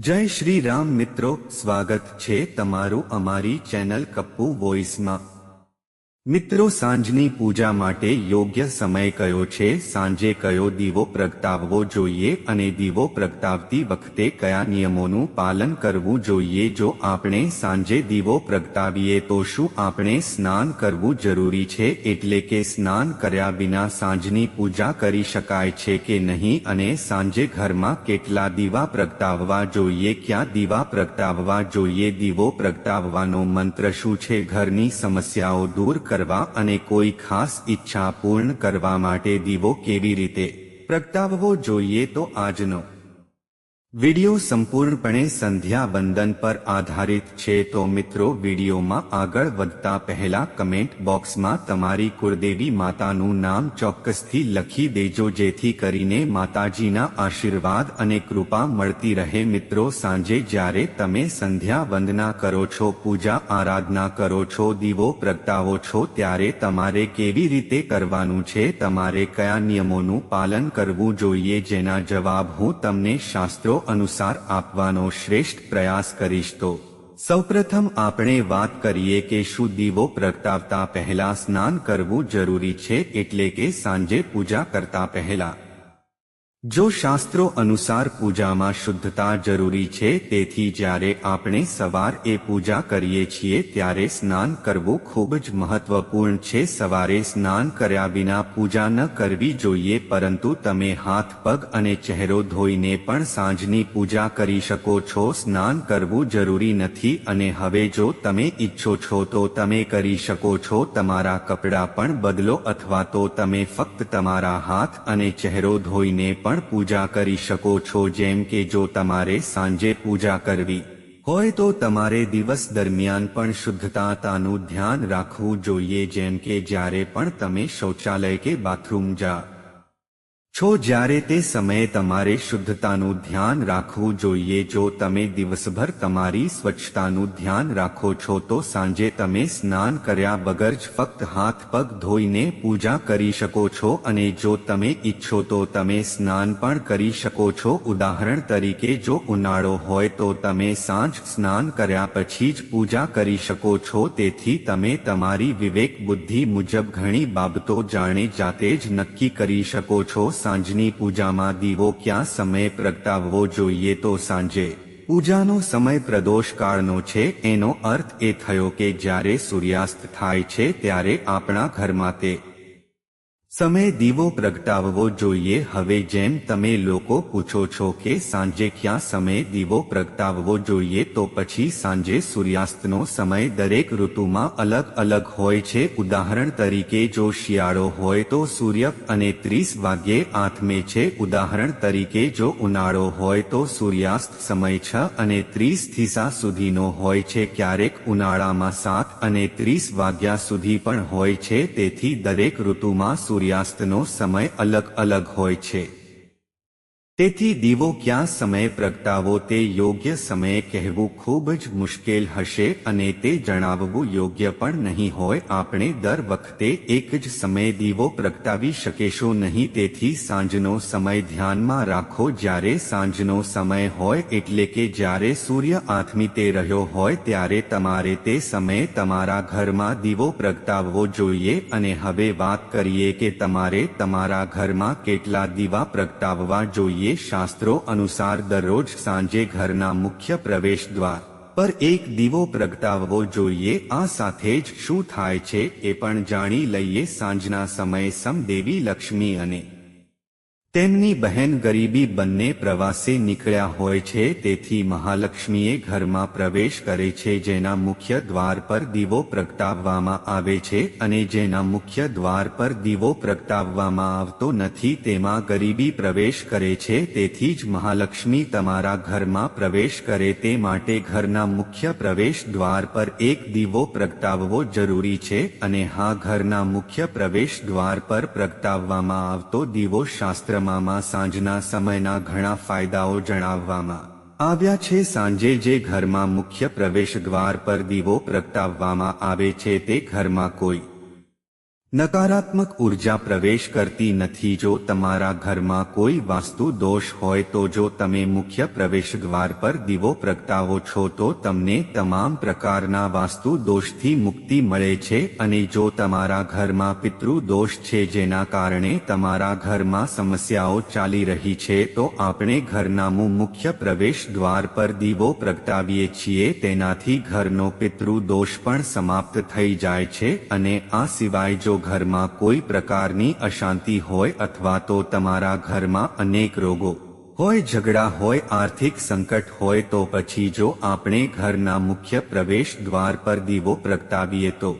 જય શ્રી રામ મિત્રો સ્વાગત છે તમારું અમારી ચેનલ કપ્પુ વોઇસમાં. મિત્રો, સાંજની પૂજા માટે યોગ્ય સમય કયો છે? સાંજે કયો દીવો પ્રગટાવવો જોઈએ અને દીવો પ્રગટાવતી વખતે કયા નિયમોનું પાલન કરવું જોઈએ? જો આપણે સાંજે દીવો પ્રગટાવીએ તો શું આપણે સ્નાન કરવું જરૂરી છે? એટલે કે સ્નાન કર્યા વિના સાંજની પૂજા કરી શકાય છે કે નહીં? અને સાંજે ઘરમાં કેટલા દીવા પ્રગટાવવા જોઈએ? ક્યાં દીવા પ્રગટાવવા જોઈએ? દીવો પ્રગટાવવાનો મંત્ર શું છે? ઘરની સમસ્યાઓ દૂર કરવા અને કોઈ ખાસ ઈચ્છા પૂર્ણ કરવા માટે દીવો કેવી રીતે પ્રગટાવવો જોઈએ તો આજનો વિડિયો સંપૂર્ણપણે સંધ્યા બંધન પર આધારિત છે તો મિત્રો વિડિયોમાં આગળ વધતા પહેલા કમેન્ટ બોક્સમાં તમારી કુળદેવી માતાનું નામ ચોક્કસથી લખી દેજો જેથી કરીને માતાજીના આશીર્વાદ અને કૃપા મળતી રહે. મિત્રો, સાંજે જ્યારે તમે સંધ્યા વંદના કરો છો, પૂજા આરાધના કરો છો, દીવો પ્રગટાવો છો, ત્યારે તમારે કેવી રીતે કરવાનું છે, તમારે કયા નિયમોનું પાલન કરવું જોઈએ, જેના જવાબ હું તમને શાસ્ત્રો અનુસાર આપવાનો શ્રેષ્ઠ પ્રયાસ કરીશ તો સૌપ્રથમ આપણે વાત કરીએ કે શું દીવો પ્રગટાવતા પહેલા સ્નાન કરવું જરૂરી છે એટલે કે સાંજે પૂજા કરતા પહેલા. જો શાસ્ત્રો અનુસાર પૂજામાં શુદ્ધતા જરૂરી છે, તેથી જ્યારે આપણે સવાર એ પૂજા કરીએ છીએ, ત્યારે સ્નાન કરવું ખૂબ જ મહત્વપૂર્ણ છે. સવારે સ્નાન કર્યા વિના પૂજા ન કરવી જોઈએ, પરંતુ તમે હાથ, પગ અને ચહેરો ધોઈને પણ સાંજની પૂજા કરી શકો છો. સ્નાન કરવું જરૂરી નથી અને હવે જો તમે ઈચ્છો છો, તો તમે કરી શકો છો. તમારા કપડાં પણ બદલો અથવા તો તમે ફક્ત તમારા હાથ અને ચહેરો ધોઈને પણ પૂજા કરી શકો છો, જેમ કે જો તમારે સાંજે પૂજા કરવી હોય તો તમારે દિવસ દરમિયાન પણ શુદ્ધતાનું ધ્યાન રાખવું જોઈએ, જેમ કે જ્યારે પણ તમે શૌચાલય કે બાથરૂમ જા છો જ્યારે તે સમયે તમારે શુદ્ધતાનું ધ્યાન રાખવું જોઈએ, જો તમે દિવસભર તમારી સ્વચ્છતાનું ધ્યાન રાખો છો, તો સાંજે તમે સ્નાન કર્યા વગર જ ફક્ત હાથ પગ ધોઈને પૂજા કરી શકો છો અને જો તમે ઈચ્છો તો તમે સ્નાન પણ કરી શકો છો. ઉદાહરણ તરીકે, જો ઉનાળો હોય તો તમે સાંજ સ્નાન કર્યા પછી જ પૂજા કરી શકો છો. તેથી તમે તમારી વિવેક બુદ્ધિ મુજબ ઘણી બાબતો જાણે જાતે જ નક્કી કરી શકો છો. સાંજની પૂજામાં દીવો ક્યાં સમયે પ્રગટાવવો જોઈએ તો સાંજે. પૂજાનો સમય પ્રદોષકાળનો છે, એનો અર્થ એ થયો કે જ્યારે સૂર્યાસ્ત થાય છે ત્યારે આપણા ઘરમાં તે સમય દીવો પ્રગટાવવો જોઈએ. હવે જેમ તમે લોકો પૂછો છો કે સાંજે ક્યાં સમયે દીવો પ્રગટાવવો જોઈએ, તો પછી સાંજે સૂર્યાસ્તનો સમય દરેક ઋતુમાં અલગ અલગ હોય છે. ઉદાહરણ તરીકે જો શિયાળો હોય, તો સૂર્ય અને ત્રીસ વાગ્યે આથમે છે. ઉદાહરણ તરીકે જો ઉનાળો હોય, તો સૂર્યાસ્ત સમય છ અને ત્રીસ થીસા સુધીનો હોય છે. ક્યારેક ઉનાળામાં સાત અને ત્રીસ વાગ્યા સુધી પણ હોય છે. તેથી દરેક ઋતુમાં સૂર્ય સૂર્યાસ્તનો સમય અલગ અલગ હોય છે. તેથી દીવો ક્યાં સમયે પ્રગટાવો તે યોગ્ય સમયે કહેવું ખૂબ જ મુશ્કેલ હશે અને તે જણાવવું યોગ્ય પણ નહીં હોય. આપણે દર વખતે એક જ સમયે દીવો પ્રગટાવી શકીશું નહીં. તેથી સાંજનો સમય ધ્યાનમાં રાખો. જ્યારે સાંજનો સમય હોય એટલે કે જ્યારે સૂર્ય આથમીતે રહ્યો હોય ત્યારે તમારે તે સમયે તમારા ઘરમાં દીવો પ્રગટાવવો જોઈએ. અને હવે વાત કરીએ કે તમારે તમારા ઘરમાં કેટલા દીવા પ્રગટાવવા જોઈએ. શાસ્ત્રો અનુસાર દરરોજ સાંજે ઘરના મુખ્ય પ્રવેશ દ્વાર પર એક દીવો પ્રગટાવવો જોઈએ. આ સાથે જ શું થાય છે એ પણ જાણી લઈએ સાંજના સમયે સમદેવી લક્ષ્મી અને તેમની બહેન ગરીબી બંને પ્રવાસે નીકળ્યા હોય છે, તેથી મહાલક્ષ્મીએ ઘરમાં પ્રવેશ કરે છે, જેના મુખ્ય દ્વાર પર દીવો પ્રગટાવવામાં આવે છે અને જેના મુખ્ય દ્વાર પર દીવો પ્રગટાવવામાં આવતો નથી, તેમાં ગરીબી પ્રવેશ કરે છે, તેથી જ મહાલક્ષ્મી તમારા ઘરમાં પ્રવેશ કરે તે માટે ઘરના મુખ્ય પ્રવેશ દ્વાર પર એક દીવો પ્રગટાવવો જરૂરી છે અને હા, ઘરના મુખ્ય પ્રવેશ દ્વાર પર પ્રગટાવવામાં આવતો દીવો શાસ્ત્ર શાસ્ત્રમાં સાંજના સમયના ઘણા ફાયદાઓ જણાવવામાં આવ્યા છે. સાંજે જે ઘરમાં મુખ્ય પ્રવેશ દ્વાર પર દીવો પ્રગટાવવામાં આવે છે તે ઘરમાં કોઈ નકારાત્મક ઊર્જા પ્રવેશ કરતી નથી. જો તમારા ઘરમાં કોઈ વાસ્તુ દોષ હોય, તો જો તમે મુખ્ય પ્રવેશ દ્વાર પર દીવો પ્રગટાવો છો, તો તમને તમામ પ્રકારના વાસ્તુ દોષથી મુક્તિ મળે છે. અને જો તમારા ઘરમાં પિતૃ દોષ છે, જેના કારણે તમારા ઘરમાં સમસ્યાઓ ચાલી રહી છે, તો આપણે ઘરનામું મુખ્ય પ્રવેશ દ્વાર પર દીવો પ્રગટાવીએ છીએ. તેનાથી ઘરનો પિતૃ દોષ પણ સમાપ્ત થઈ જાય છે. અને આ સિવાય જો ઘરમાં કોઈ પ્રકારની અશાંતિ હોય અથવા તો તમારા ઘરમાં અનેક રોગો હોય, ઝઘડા હોય, આર્થિક સંકટ હોય તો પછી જો આપણે ઘરના મુખ્ય પ્રવેશ દ્વાર પર દીવો પ્રગટાવીએ તો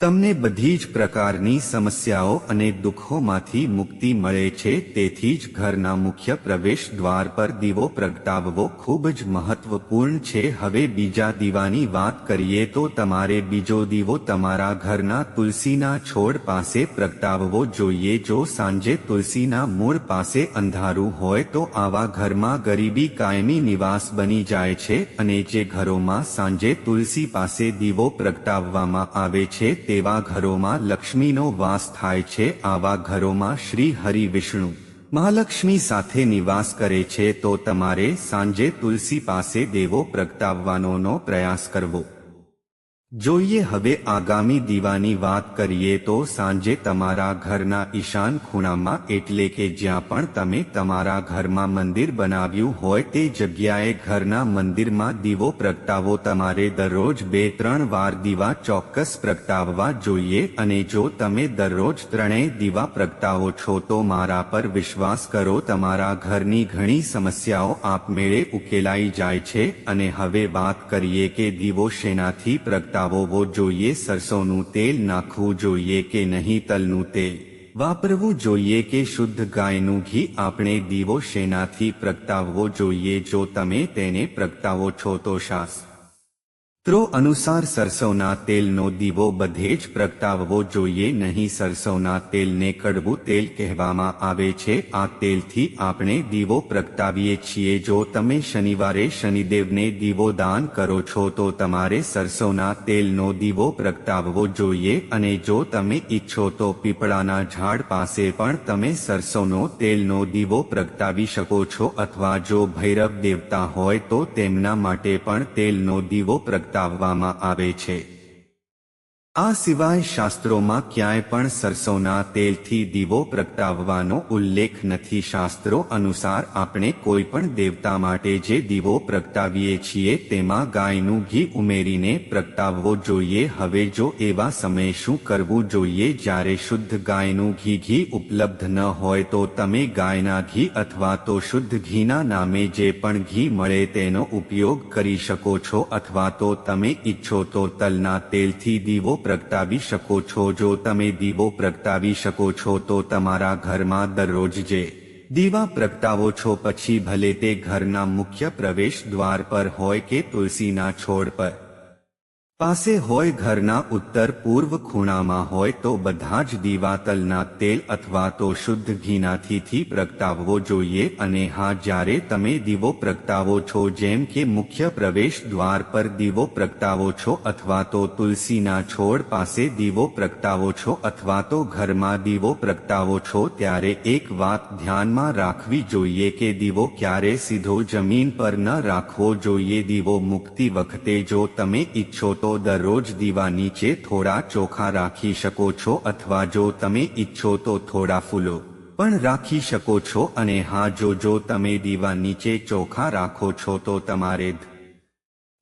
તમને બધી જ પ્રકારની સમસ્યાઓ અને દુઃખોમાંથી મુક્તિ મળે છે, તેથી જ ઘરના મુખ્ય પ્રવેશ દ્વાર પર દીવો પ્રગટાવવો ખૂબ જ મહત્વપૂર્ણ છે. હવે બીજા દીવાની વાત કરીએ તો તમારે બીજો દીવો તમારા ઘરના તુલસીના છોડ પાસે પ્રગટાવવો જોઈએ. જો સાંજે તુલસીના મૂળ પાસે અંધારું હોય તો આવા ઘરમાં ગરીબી કાયમી નિવાસ બની જાય છે અને જે ઘરોમાં સાંજે તુલસી પાસે દીવો પ્રગટાવવામાં આવે છે તેવા ઘરોમાં લક્ષ્મીનો વાસ થાય છે, આવા ઘરોમાં શ્રી હરિ વિષ્ણુ. મહાલક્ષ્મી સાથે નિવાસ કરે છે, તો તમારે સાંજે તુલસી પાસે દેવો પ્રગટાવવાનો પ્રયાસ કરવો. જોઈએ હવે આગામી દીવાની વાત કરીએ તો સાંજે તમારા ઘરના ઈશાન ખૂણામાં એટલે કે જ્યાં પણ તમે તમારા ઘરમાં મંદિર બનાવ્યું હોય તે જગ્યાએ ઘરના મંદિરમાં દીવો પ્રગટાવો. તમારે દરરોજ બે ત્રણ વાર દીવા ચોક્કસ પ્રગટાવવા જોઈએ અને જો તમે દરરોજ ત્રણેય દીવા પ્રગટાવો છો તો મારા પર વિશ્વાસ કરો તમારા ઘરની ઘણી સમસ્યાઓ આપમેળે ઉકેલાઈ જાય છે. અને હવે વાત કરીએ કે દીવો શેનાથી પ્રગટાવવો જોઈએ સરસોનું તેલ નાખવું જોઈએ કે નહીં તલનું તેલ? વાપરવું જોઈએ કે શુદ્ધ ગાયનું ઘી આપણે દીવો શેનાથી પ્રગટાવવો જોઈએ? જો તમે તેને પ્રગટાવો છો તો શાસ્ત્રો અનુસાર સરસવના તેલનો દીવો બધે જ પ્રગટાવવો જોઈએ નહીં. સરસવના તેલને કડવું તેલ કહેવામાં આવે છે. આ તેલથી આપણે દીવો પ્રગટાવીએ છીએ. જો તમે શનિવારે શનિદેવને દીવો દાન કરો છો, તો તમારે સરસવના તેલનો દીવો પ્રગટાવવો જોઈએ. અને જો તમે ઈચ્છો, તો પીપળાના ઝાડ પાસે પણ તમે સરસવનો તેલનો દીવો પ્રગટાવી શકો છો. અથવા જો ભૈરવ દેવતા હોય, તો તેમના માટે પણ તેલનો દીવો પ્રગટાવવામાં આવે છે. આ સિવાય શાસ્ત્રોમાં ક્યાંય પણ સરસોના તેલથી દીવો પ્રગટાવવાનો ઉલ્લેખ નથી. શાસ્ત્રો અનુસાર આપણે કોઈ પણ દેવતા માટે જે દીવો પ્રગટાવીએ છીએ તેમાં ગાયનું ઘી ઉમેરીને પ્રગટાવવો જોઈએ. હવે જો એવા સમયે શું કરવું જોઈએ? જ્યારે શુદ્ધ ગાયનું ઘી ઘી ઉપલબ્ધ ન હોય તો તમે ગાયના ઘી અથવા તો શુદ્ધ ઘીના નામે જે પણ ઘી મળે તેનો ઉપયોગ કરી શકો છો અથવા તો તમે ઈચ્છો તો તલના તેલથી દીવો પ્રગટાવી શકો છો. જો તમે દીવો પ્રગટાવી શકો છો, તો તમારા ઘરમાં દરરોજ જે દીવા પ્રગટાવો છો, પછી ભલે તે ઘરના મુખ્ય પ્રવેશ દ્વાર પર હોય કે તુલસીના છોડ પર. પાસે હોય ઘરના ઉત્તર પૂર્વ ખૂણામાં હોય તો બધા જ દીવાતલના તેલ અથવા તો શુદ્ધ ઘીનાથીથી પ્રગટાવવો જોઈએ અને હા, જ્યારે તમે દીવો પ્રગટાવો છો, જેમ કે મુખ્ય પ્રવેશ દ્વાર પર દીવો પ્રગટાવો છો અથવા તો તુલસીના છોડ પાસે દીવો પ્રગટાવો છો અથવા તો ઘરમાં દીવો પ્રગટાવો છો, ત્યારે એક વાત ધ્યાનમાં રાખવી જોઈએ કે દીવો ક્યારે સીધો જમીન પર ન રાખવો જોઈએ. દીવો મૂકતી વખતે જો તમે ઈચ્છો તો દરરોજ દીવા નીચે થોડા ચોખા રાખી શકો છો અથવા જો તમે ઈચ્છો તો થોડા ફૂલો પણ રાખી શકો છો અને હા, જો જો તમે દીવા નીચે ચોખા રાખો છો તો તમારે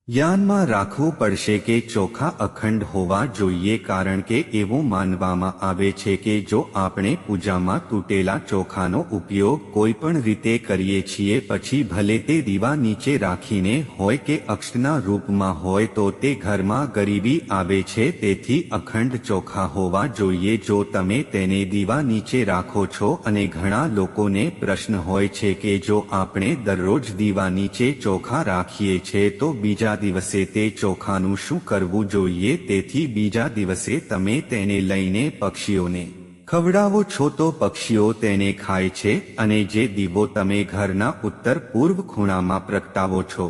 ધ્યાનમાં રાખવું પડશે કે ચોખા અખંડ હોવા જોઈએ કારણ કે એવું માનવામાં આવે છે કે જો આપણે પૂજામાં તૂટેલા ચોખાનો ઉપયોગ કોઈપણ રીતે કરીએ છીએ પછી ભલે તે દીવા નીચે રાખીને હોય કે અક્ષના રૂપમાં હોય તો તે ઘરમાં ગરીબી આવે છે તેથી અખંડ ચોખા હોવા જોઈએ જો તમે તેને દીવા નીચે રાખો છો અને ઘણા લોકોને પ્રશ્ન હોય છે કે જો આપણે દરરોજ દીવા નીચે ચોખા રાખીએ છીએ તો બીજા દિવસે તે ચોખાનું શું કરવું જોઈએ? તેથી બીજા દિવસે તમે તેને લઈને પક્ષીઓને ખવડાવો છો તો પક્ષીઓ તેને ખાય છે અને જે દીવો તમે ઘરના ઉત્તર પૂર્વ ખૂણામાં પ્રગટાવો છો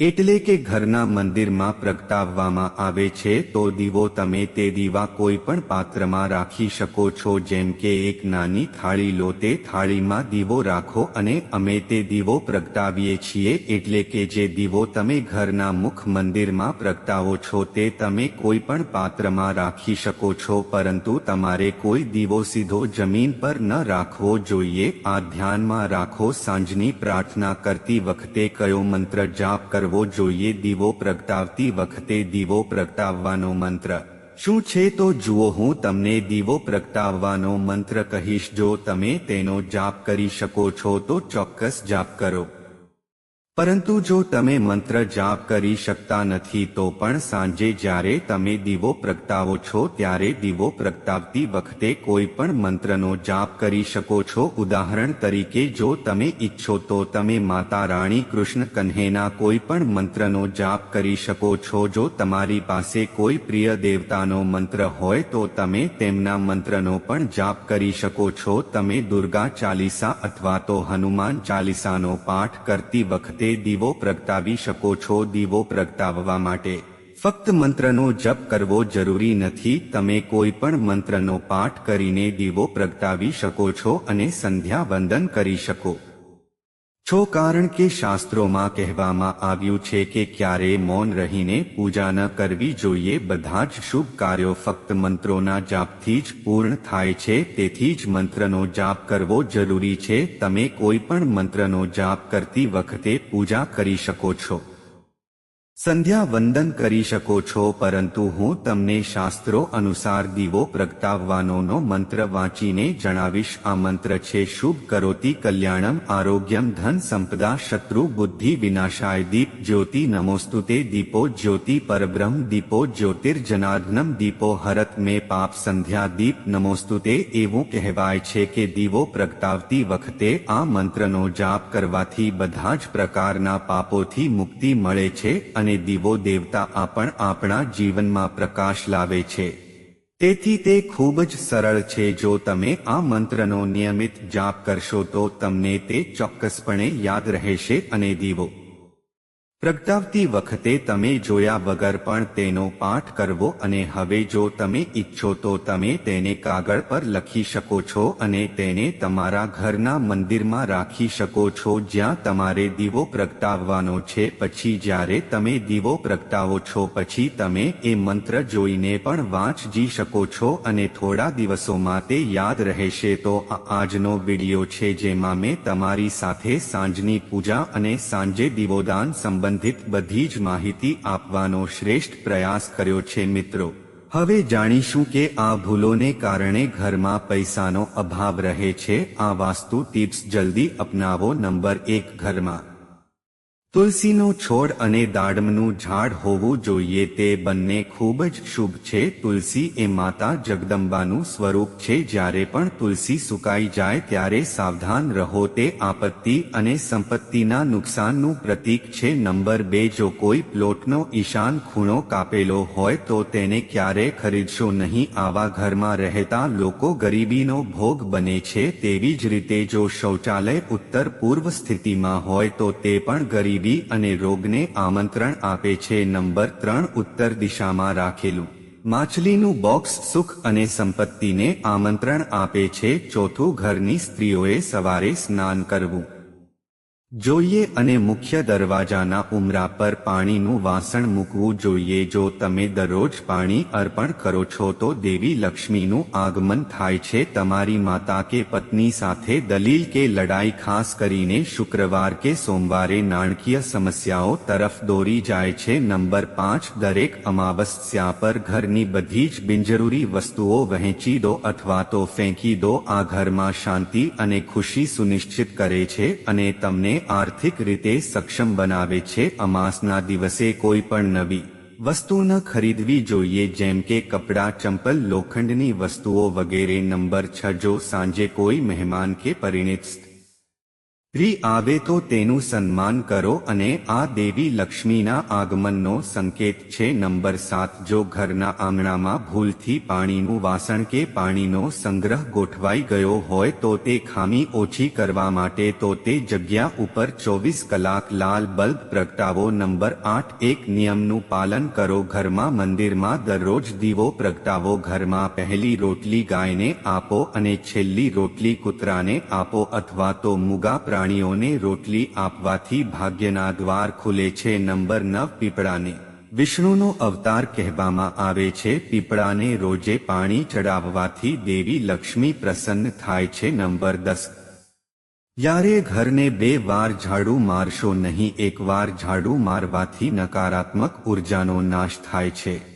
એટલે કે ઘરના મંદિરમાં પ્રગટાવવામાં આવે છે, તો દીવો તમે તે દીવા કોઈ પણ પાત્રમાં રાખી શકો છો, જેમ કે એક નાની થાળી લો, તે થાળીમાં દીવો રાખો અને અમે તે દીવો પ્રગટાવીએ છીએ, એટલે કે જે દીવો તમે ઘરના મુખ મંદિરમાં પ્રગટાવો છો, તે તમે કોઈ પણ પાત્રમાં રાખી શકો છો, પરંતુ તમારે કોઈ દીવો સીધો જમીન પર ન રાખવો જોઈએ. આ ધ્યાનમાં રાખો, સાંજની પ્રાર્થના કરતી વખતે કયો મંત્ર જાપ કરવો જોઈએ દીવો પ્રગટાવતી વખતે દીવો પ્રગટાવવાનો મંત્ર. શું છે તો જુઓ હું તમને દીવો પ્રગટાવવાનો મંત્ર કહીશ. જો તમે તેનો જાપ કરી શકો છો તો ચોક્કસ જાપ કરો. પરંતુ જો તમે મંત્ર જાપ કરી શકતા નથી તો પણ સાંજે જ્યારે તમે દીવો પ્રગટાવો છો ત્યારે દીવો પ્રગટાવતી વખતે કોઈ પણ મંત્રનો જાપ કરી શકો છો. ઉદાહરણ તરીકે જો તમે ઈચ્છો તો તમે માતા રાણી કૃષ્ણ કન્હેના કોઈ પણ મંત્રનો જાપ કરી શકો છો. જો તમારી પાસે કોઈ પ્રિય દેવતાનો મંત્ર હોય તો તમે તેમના મંત્રનો પણ જાપ કરી શકો છો. તમે દુર્ગા ચાલીસા અથવા તો હનુમાન ચાલીસાનો પાઠ કરતી વખતે તે દીવો પ્રગટાવી શકો છો. દીવો પ્રગટાવવા માટે ફક્ત મંત્રનો જપ કરવો જરૂરી નથી. તમે કોઈ પણ મંત્રનો પાઠ કરીને દીવો પ્રગટાવી શકો છો અને સંધ્યા વંદન કરી શકો. છો કારણ કે શાસ્ત્રોમાં કહેવામાં આવ્યું છે કે ક્યારે મૌન રહીને પૂજા ન કરવી જોઈએ, બધા જ શુભ કાર્યો ફક્ત મંત્રોના જાપથી જ પૂર્ણ થાય છે, તેથી જ મંત્રનો જાપ કરવો જરૂરી છે. તમે કોઈ પણ મંત્રનો જાપ કરતી વખતે પૂજા કરી શકો છો. સંધ્યા વંદન કરી શકો છો, પરંતુ હું તમને શાસ્ત્રો અનુસાર દીવો પ્રગટાવવાનોનો મંત્ર વાંચીને જણાવીશ. આ મંત્ર છે, શુભ કરોતી કલ્યાણમ આરોગ્યમ ધન સંપદા શત્રુ બુદ્ધિ વિનાશાય દીપ જ્યોતિ નમોસ્તુતે દીપો જ્યોતિ પરબ્રહ્મ દીપો જ્યોતિર્જનાર્દનમ દીપો હરત મે પાપ સંધ્યા દીપ નમોસ્તુતે એવું કહેવાય છે કે દીવો પ્રગટાવતી વખતે આ મંત્રનો જાપ કરવાથી બધા જ પ્રકારના પાપોથી મુક્તિ મળે છે દીવો દેવતા પણ આપણા જીવનમાં પ્રકાશ લાવે છે. તેથી તે ખૂબ જ સરળ છે જો તમે આ મંત્રનો નિયમિત જાપ કરશો તો તમને તે ચોક્કસપણે યાદ રહેશે અને દીવો પ્રગટાવતી વખતે તમે જોયા વગર પણ તેનો પાઠ કરવો અને હવે જો તમે ઈચ્છો તો તમે તેને કાગળ પર લખી શકો છો અને તેને તમારા ઘરના મંદિરમાં રાખી શકો છો જ્યાં તમારે દીવો પ્રગટાવવાનો છે. પછી જ્યારે તમે દીવો પ્રગટાવો છો, પછી તમે એ મંત્ર જોઈને પણ વાંચજી શકો છો અને થોડા દિવસોમાં તે યાદ રહેશે. તો આજનો વીડિયો છે જેમાં મેં તમારી સાથે સાંજની પૂજા અને સાંજે દીવોદાન સંબંધ સંબંધિત બધી જ માહિતી આપવાનો શ્રેષ્ઠ પ્રયાસ કર્યો છે, મિત્રો. હવે જાણીશું કે આ ભૂલોને કારણે ઘરમાં પૈસાનો અભાવ રહે છે. આ વાસ્તુ ટિપ્સ જલ્દી અપનાવો નંબર એક ઘરમાં. તુલસીનો છોડ અને દાડમનું ઝાડ હોવું જોઈએ તે બંને ખૂબ જ શુભ છે. તુલસી એ માતા જગદંબાનું સ્વરૂપ છે. જ્યારે પણ તુલસી સુકાઈ જાય ત્યારે સાવધાન રહો. તે આપત્તિ અને સંપત્તિના નુકસાનનું પ્રતીક છે. નંબર બે, જો કોઈ પ્લોટનો ઈશાન ખૂણો કાપેલો હોય તો તેને ક્યારે ખરીદશો નહીં? આવા ઘરમાં રહેતા લોકો ગરીબીનો ભોગ બને છે. તેવી જ રીતે જો શૌચાલય ઉત્તર પૂર્વ સ્થિતિમાં હોય તો તે પણ ગરીબ ગરીબી અને રોગને આમંત્રણ આપે છે નંબર ત્રણ ઉત્તર દિશામાં રાખેલું. માછલીનું બોક્સ સુખ અને સંપત્તિને આમંત્રણ આપે છે. ચોથું ઘરની સ્ત્રીઓએ સવારે સ્નાન કરવું. જોઈએ અને મુખ્ય દરવાજાના ઉમરા પર પાણીનું વાસણ મૂકવું જોઈએ. જો તમે દરરોજ પાણી અર્પણ કરો છો, તો દેવી લક્ષ્મીનું આગમન થાય છે. તમારી માતા કે પત્ની સાથે દલીલ કે લડાઈ ખાસ કરીને શુક્રવાર કે સોમવારે નાણાકીય સમસ્યાઓ તરફ દોરી જાય છે. નંબર પાંચ, દરેક અમાવસ્યા પર ઘરની બધી જ બિનજરૂરી વસ્તુઓ વહેંચી દો અથવા તો ફેંકી દો. આ ઘરમાં શાંતિ અને ખુશી સુનિશ્ચિત કરે છે અને તમને આર્થિક રીતે સક્ષમ બનાવે છે. અમાસના દિવસે કોઈ પણ નવી વસ્તુ ન ખરીદવી જોઈએ, જેમ કે કપડાં, ચંપલ, લોખંડની વસ્તુઓ વગેરે. નંબર છ, જો સાંજે કોઈ મહેમાન કે પરિણિત પ્રી આવે તો તેનું સન્માન કરો અને આ દેવી લક્ષ્મીના આગમનનો સંકેત છે. નંબર સાત, જો ઘરના આંગણામાં ભૂલથી પાણીનું વાસણ કે પાણીનો સંગ્રહ ગોઠવાઈ ગયો હોય તો તે ખામી ઓછી કરવા માટે તો તે જગ્યા ઉપર ચોવીસ કલાક લાલ બલ્બ પ્રગટાવો. નંબર આઠ, એક નિયમનું પાલન કરો. ઘરમાં મંદિરમાં દરરોજ દીવો પ્રગટાવો. ઘરમાં પહેલી રોટલી ગાયને આપો અને છેલ્લી રોટલી કૂતરાને આપો અથવા તો મુગા પ્રાણીઓને રોટલી આપવાથી ભાગ્યના દ્વાર ખુલે છે નંબર નવ પીપળાને. વિષ્ણુનો અવતાર કહેવામાં આવે છે, પીપળાને રોજે પાણી ચડાવવાથી દેવી લક્ષ્મી પ્રસન્ન થાય છે નંબર દસ. યારે ઘરને બે વાર ઝાડુ મારશો નહીં એકવાર ઝાડુ મારવાથી નકારાત્મક ઉર્જાનો નાશ થાય છે.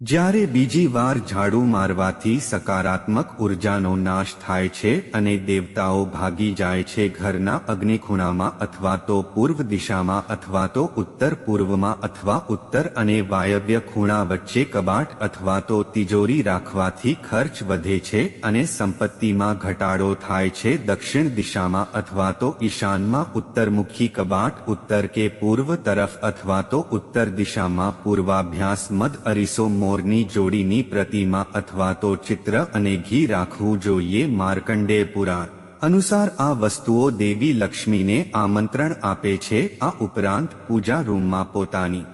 જ્યારે બીજી વાર ઝાડુ મારવાથી સકારાત્મક ઉર્જાનો નાશ થાય છે અને દેવતાઓ ભાગી જાય છે ઘરના અગ્નિખૂણામાં અથવા તો પૂર્વ દિશામાં અથવા તો ઉત્તર પૂર્વમાં અથવા ઉત્તર અને વાયવ્ય ખૂણા વચ્ચે કબાટ અથવા તો તિજોરી રાખવાથી ખર્ચ વધે છે અને સંપત્તિમાં ઘટાડો થાય છે દક્ષિણ દિશામાં અથવા તો ઈશાનમાં ઉત્તરમુખી કબાટ, ઉત્તર કે પૂર્વ તરફ અથવા તો ઉત્તર દિશામાં પૂર્વાભ્યાસ, મદ અરીસો મોરની જોડીની પ્રતિમા અથવા તો ચિત્ર અને ઘી રાખવું જોઈએ માર્કંડેય પુરાણ. અનુસાર આ વસ્તુઓ દેવી લક્ષ્મીને આમંત્રણ આપે છે. આ ઉપરાંત પૂજા રૂમમાં પોતાની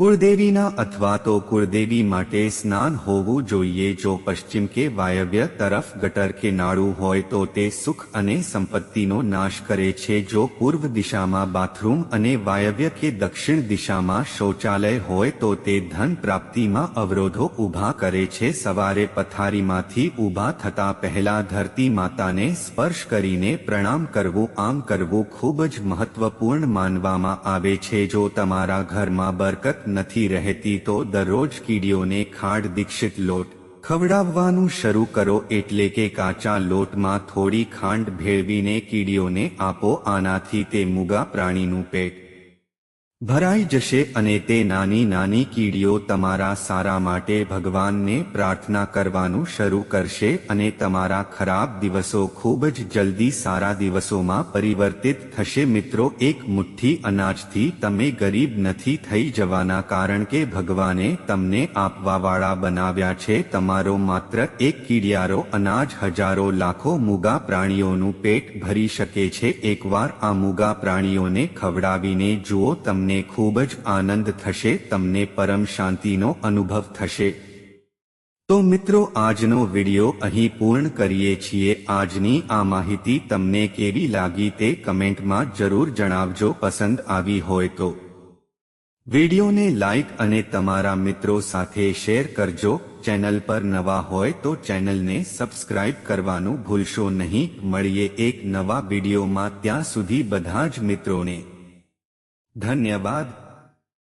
કુળદેવીના અથવા તો કુળદેવી માટે સ્નાન હોવું જોઈએ જો પશ્ચિમ કે વાયવ્ય તરફ ગટર કે નાળું હોય તો તે સુખ અને સંપત્તિનો નાશ કરે છે જો પૂર્વ દિશામાં બાથરૂમ અને વાયવ્ય કે દક્ષિણ દિશામાં શૌચાલય હોય તો તે ધન પ્રાપ્તિમાં અવરોધો ઊભા કરે છે. સવારે પથારીમાંથી ઊભા થતા પહેલા ધરતી માતાને સ્પર્શ કરીને પ્રણામ કરવું આમ કરવું ખૂબ જ મહત્વપૂર્ણ માનવામાં આવે છે. જો તમારા ઘરમાં બરકત નથી રહેતી તો દરરોજ કીડીઓને ખાડ દીક્ષિત લોટ ખવડાવવાનું શરૂ કરો એટલે કે કાચા લોટમાં થોડી ખાંડ ભેળવીને કીડીઓને આપો આનાથી તે મુગા પ્રાણીનું પેટ ભરાઈ જશે અને તે નાની નાની કીડીઓ તમારા સારા માટે ભગવાનને પ્રાર્થના કરવાનું શરૂ કરશે અને તમારા ખરાબ દિવસો ખૂબ જ જલ્દી સારા દિવસોમાં પરિવર્તિત થશે. મિત્રો, એક મુઠ્ઠી અનાજથી તમે ગરીબ નથી થઈ જવાના કારણ કે ભગવાને તમને આપવાવાળા બનાવ્યા છે. તમારો માત્ર એક કીડિયારો અનાજ હજારો લાખો મૂગા પ્રાણીઓનું પેટ ભરી શકે છે. એકવાર આ મૂગા પ્રાણીઓને ખવડાવીને જુઓ, તમને તમને ખૂબ જ આનંદ થશે, તમને પરમ શાંતિનો અનુભવ થશે. તો મિત્રો, આજનો વિડિયો અહીં પૂર્ણ કરીએ છીએ. આજની આ માહિતી તમને કેવી લાગી તે કમેન્ટમાં જરૂર જણાવજો. પસંદ આવી હોય તો વિડિયોને લાઇક અને તમારા મિત્રો સાથે શેર કરજો. ચેનલ પર નવા હોય તો ચેનલને સબસ્ક્રાઇબ કરવાનું ભૂલશો નહીં. મળીએ એક નવા વિડિયોમાં. ત્યાં સુધી બધા જ મિત્રોને ધન્યવાદ.